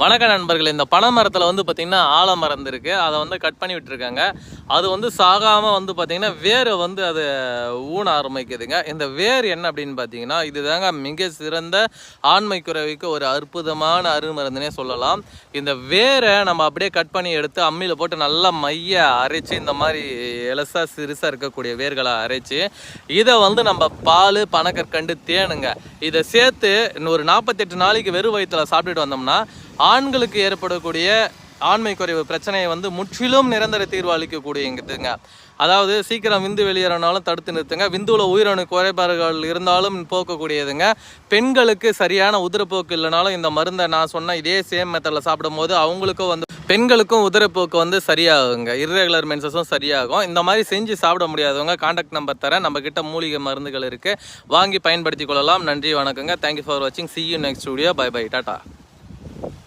வணக்க நண்பர்கள் இந்த பனை மரத்தில் வந்து பார்த்திங்கன்னா ஆலமரம் இருக்கு. அதை வந்து கட் பண்ணி விட்டுருக்காங்க. அது வந்து சாகாமல் வந்து பார்த்திங்கன்னா வேர் வந்து அது ஊன ஆரம்பிக்குதுங்க. இந்த வேர் என்ன அப்படின்னு பார்த்தீங்கன்னா இதுதாங்க மிக சிறந்த ஆண்மை குறைவுக்கு ஒரு அற்புதமான அருமருந்துனே சொல்லலாம். இந்த வேரை நம்ம அப்படியே கட் பண்ணி எடுத்து அம்மியில் போட்டு நல்லா மைய அரைச்சி இந்த மாதிரி எலசா சிறுசாக இருக்கக்கூடிய வேர்களை அரைச்சி இதை வந்து நம்ம பால் பனக்கற்கண்டு தேனுங்க. இதை சேர்த்து இன்னும் ஒரு நாற்பத்தெட்டு நாளைக்கு வெறும் வயிற்றுல சாப்பிட்டுட்டு வந்தோம்னா ஆண்களுக்கு ஏற்படக்கூடிய ஆண்மை குறைவு பிரச்சனையை வந்து முற்றிலும் நிரந்தர தீர்வு அளிக்கக்கூடியதுங்க அதாவது சீக்கிரம் விந்து வெளியேறனாலும் தடுத்து நிறுத்துங்க. விந்துவில் உயிரணு குறைபாடுகள் இருந்தாலும் போக்கக்கூடியதுங்க. பெண்களுக்கு சரியான உதிரப்போக்கு இல்லைனாலும் இந்த மருந்தை நான் சொன்ன இதே சேம் மெத்தடில் சாப்பிடும்போது அவங்களுக்கும் வந்து பெண்களுக்கும் உதிரப்போக்கு வந்து சரியாகுங்க. இர்ரெகுலர் மென்சஸும் சரியாகும். இந்த மாதிரி செஞ்சு சாப்பிட முடியாதவங்க காண்டாக்ட் நம்பர் தரேன். நம்ம கிட்ட மூலிகை மருந்துகள் இருக்குது வாங்கி பயன்படுத்தி கொள்ளலாம். நன்றி வணக்கங்க. தேங்க்யூ ஃபார் வாட்சிங் see you next studio bye bye tata